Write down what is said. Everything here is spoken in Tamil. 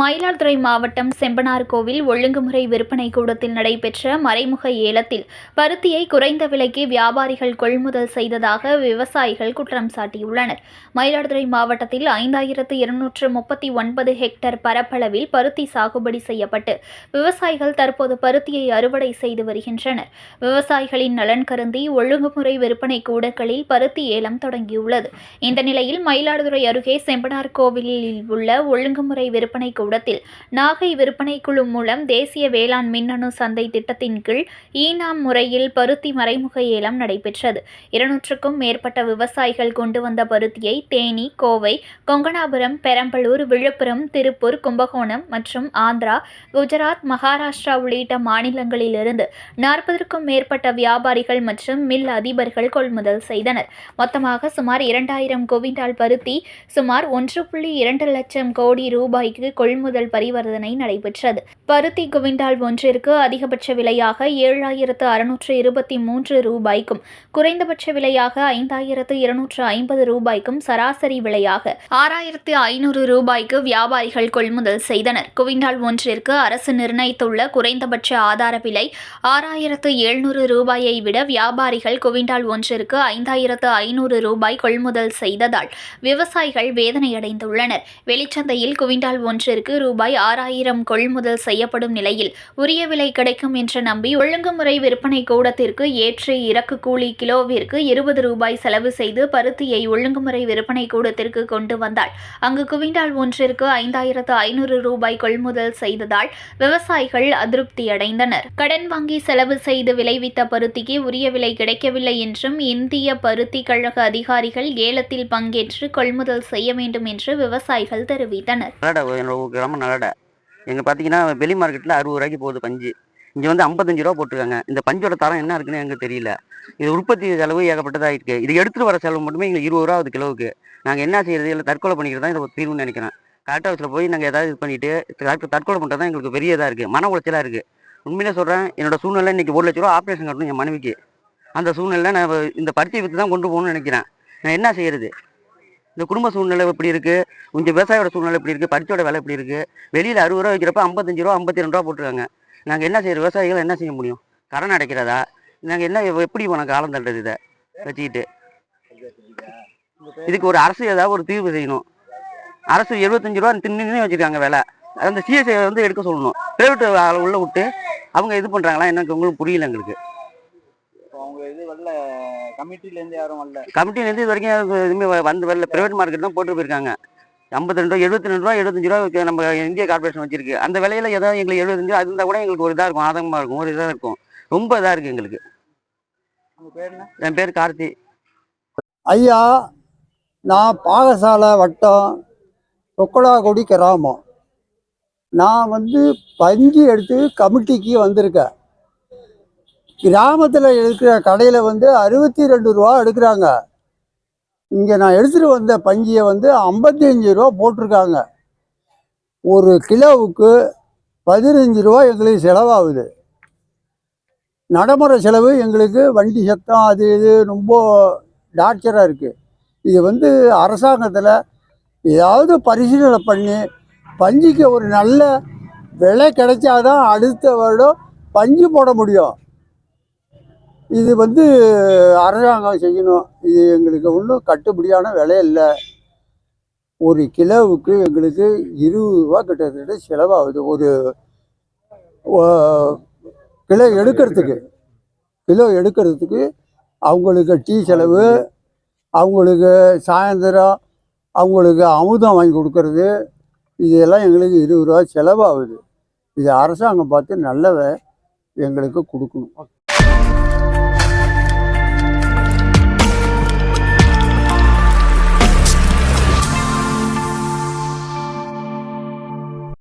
மயிலாடுதுறை மாவட்டம் செம்பனார் கோவில் ஒழுங்குமுறை விற்பனை கூடத்தில் நடைபெற்ற மறைமுக ஏலத்தில் பருத்தியை குறைந்த விலைக்கு வியாபாரிகள் கொள்முதல் செய்ததாக விவசாயிகள் குற்றம் சாட்டியுள்ளனர். மயிலாடுதுறை மாவட்டத்தில் ஐந்தாயிரத்து இருநூற்று முப்பத்தி ஒன்பது ஹெக்டேர் பரப்பளவில் பருத்தி சாகுபடி செய்யப்பட்டு விவசாயிகள் தற்போது பருத்தியை அறுவடை செய்து வருகின்றனர். விவசாயிகளின் நலன் கருதி ஒழுங்குமுறை விற்பனை கூடங்களில் பருத்தி ஏலம் தொடங்கியுள்ளது. இந்த நிலையில் மயிலாடுதுறை அருகே செம்பனார் கோவிலில் உள்ள ஒழுங்குமுறை விற்பனை கூடத்தில் நாகை விற்பனை குழு மூலம் தேசிய வேளாண் மின்னணு சந்தை திட்டத்தின் கீழ் ஈனாம் முறையில் பருத்தி மறைமுக ஏலம் நடைபெற்றது. இருநூற்றுக்கும் மேற்பட்ட விவசாயிகள் கொண்டு வந்த பருத்தியை தேனி கோவை கொங்கணாபுரம் பெரம்பலூர் விழுப்புரம் திருப்பூர் கும்பகோணம் மற்றும் ஆந்திரா குஜராத் மகாராஷ்டிரா உள்ளிட்ட மாநிலங்களிலிருந்து நாற்பதற்கும் மேற்பட்ட வியாபாரிகள் மற்றும் மில் அதிபர்கள் கொள்முதல் செய்தனர். மொத்தமாக சுமார் இரண்டாயிரம் கோவிண்டால் பருத்தி சுமார் ஒன்று புள்ளி இரண்டு லட்சம் கோடி ரூபாய்க்கு கொள்முதல் கொள்முதல் பரிவர்த்தனை நடைபெற்றது. பருத்தி குவிண்டால் ஒன்றிற்கு அதிகபட்ச விலையாக ஏழாயிரத்து அறுநூற்று இருபத்தி மூன்று ரூபாய்க்கும் குறைந்தபட்ச விலையாக ஐந்தாயிரத்து இருநூற்று ஐம்பது ரூபாய்க்கும் சராசரி விலையாக ஆறாயிரத்து ஐநூறு ரூபாய்க்கு வியாபாரிகள் கொள்முதல் செய்தனர். குவிண்டால் ஒன்றிற்கு அரசு நிர்ணயித்துள்ள குறைந்தபட்ச ஆதார விலை ஆறாயிரத்து எழுநூறு ரூபாயை விட வியாபாரிகள் குவிண்டால் ஒன்றிற்கு ஐந்தாயிரத்து ஐநூறு ரூபாய் கொள்முதல் செய்ததால் விவசாயிகள் வேதனையடைந்துள்ளனர். வெளிச்சந்தையில் குவிண்டால் ஒன்றிற்கு ரூபாய் ஆறாயிரம் கொள்முதல் செய்யப்படும் நிலையில் உரிய விலை கிடைக்கும் என்று நம்பி ஒழுங்குமுறை விற்பனை கூடத்திற்கு ஏற்று இறக்கு கூலி கிலோவிற்கு இருபது ரூபாய் செலவு செய்து பருத்தியை ஒழுங்குமுறை விற்பனை கூடத்திற்கு கொண்டு வந்தால் அங்கு குவிண்டால் ஒன்றிற்கு ஐந்தாயிரத்து ஐநூறு ரூபாய் கொள்முதல் செய்ததால் விவசாயிகள் அதிருப்தியடைந்தனர். கடன் வாங்கி செலவு செய்து விளைவித்த பருத்திக்கு உரிய விலை கிடைக்கவில்லை என்றும் இந்திய பருத்தி கழக அதிகாரிகள் ஏலத்தில் பங்கேற்று கொள்முதல் செய்ய வேண்டும் என்று விவசாயிகள் தெரிவித்தனர். கிராமம் நல்லடை எங்கே பார்த்தீங்கன்னா வெளி மார்க்கெட்டில் அறுபது ரூபாய்க்கு போகுது பஞ்சு. இங்கே வந்து ஐம்பத்தஞ்சு ரூபா போட்டிருக்காங்க. இந்த பஞ்சோட தரம் என்ன இருக்குன்னு எனக்கு தெரியல. இது உற்பத்தி செலவு ஏகப்பட்டதாக இருக்குது இது எடுத்துகிட்டு வர செலவு மட்டுமே எங்களுக்கு இருபது ரூபா ஆகுது கிலோவுக்கு. நாங்கள் என்ன செய்யறது? இல்லை தற்கொலை பண்ணிக்கிறது தான் இதை தீர்வுன்னு நினைக்கிறேன். கரெக்டாக ஹவுஸில் போய் நாங்கள் ஏதாவது இது பண்ணிட்டு தற்கொலை தற்கொலை பண்ணுறது தான் எங்களுக்கு பெரிய இதாக இருக்குது மன உளைச்சலாக இருக்குது உண்மையிலே சொல்கிறேன் என்னோட சூழ்நிலை இன்னைக்கு ஒரு லட்ச ரூபா ஆப்ரேஷன் கட்டணும் என் மனைவிக்கு. அந்த சூழ்நிலை நான் இந்த பருத்தி விற்று தான் கொண்டு போகணும்னு நினைக்கிறேன். நான் என்ன செய்யறது? இந்த குடும்ப சூழ்நிலை எப்படி இருக்குது கொஞ்சம் விவசாயோட சூழ்நிலை எப்படி இருக்குது பருத்தியோட வேலை எப்படி இருக்குது வெளியில் அறுபது ரூபா வைக்கிறப்ப ஐம்பத்தஞ்சு ரூபா ஐம்பத்தி ரெண்டு ரூபா போட்டுருக்காங்க. நாங்கள் என்ன செய்கிற விவசாயிகள் என்ன செய்ய முடியும்? கடன் அடைக்கிறதா? நாங்கள் என்ன எப்படி உனக்கு காலம் தள்ளுறது இதை? வச்சுக்கிட்டு. இதுக்கு ஒரு அரசு ஏதாவது ஒரு தீர்வு செய்யணும். அரசு எழுபத்தஞ்சு ரூபா தின்னு வச்சுருக்காங்க வேலை. அந்த சிஎஸ்ஐ வந்து எடுக்க சொல்லணும். பிரைவேட் உள்ள விட்டு அவங்க இது பண்ணுறாங்களா எனக்கு உங்களுக்கு புரியல எங்களுக்கு. இது வரல. கமிட்டிலேருந்து யாரும் வரல. கமிட்டிலேருந்து இது வரைக்கும் அது எதுவுமே வந்து வரல. பிரைவேட் மார்க்கெட் தான் போட்டு போயிருக்காங்க. ஐம்பத்தி ரெண்டு ரூபா எழுபத்தி ரெண்டு ரூபா எழுபத்தஞ்சு ரூபா நம்ம இந்திய கார்பரேஷன் வச்சிருக்கு. அந்த விலையில ஏதாவது எங்களுக்கு எழுபத்தஞ்சு ரூபா அது இருந்தால் கூட எங்களுக்கு ஒரு இதாக இருக்கும். ஆதங்கமாக இருக்கும். ஒரு இதாக இருக்கும். ரொம்ப இதாக இருக்குது எங்களுக்கு. உங்க பேர் என்ன? என் பேர் கார்த்தி. ஐயா நான் பாகசாலை வட்டம் தொக்கடாகுடி கிராமம். நான் வந்து பஞ்சு எடுத்து கமிட்டிக்கு வந்திருக்கேன். கிராமத்தில் இருக்கிற கடையில் வந்து அறுபத்தி ரெண்டு ரூபா எடுக்கிறாங்க. இங்கே நான் எடுத்துகிட்டு வந்த பஞ்சியை வந்து ஐம்பத்தி அஞ்சு ரூபா போட்டிருக்காங்க. ஒரு கிலோவுக்கு பதினஞ்சு ரூபா எங்களுக்கு செலவாகுது. நடைமுறை செலவு எங்களுக்கு வண்டி சத்தம் அது இது ரொம்ப டார்ச்சராக இருக்குது இது வந்து அரசாங்கத்தில் ஏதாவது பரிசீலனை பண்ணி பஞ்சுக்கு ஒரு நல்ல விலை கிடைச்சாதான் அடுத்த வருடம் பஞ்சு போட முடியும். இது வந்து அரசாங்கம் செய்யணும். இது எங்களுக்கு ஒன்றும் கட்டுப்படியான விலை இல்லை. ஒரு கிலோவுக்கு எங்களுக்கு இருபது ரூபா கிட்டத்தட்ட செலவாகுது. ஒரு ஓ- கிலோ எடுக்கிறதுக்கு. கிலோ எடுக்கிறதுக்கு அவங்களுக்கு டீ செலவு அவங்களுக்கு சாயந்தரம் அவங்களுக்கு அமுதம் வாங்கி கொடுக்கறது. இதெல்லாம் எங்களுக்கு இருபது ரூபா செலவாகுது. இது அரசாங்கம் பார்த்து நல்லவை எங்களுக்கு கொடுக்கணும்.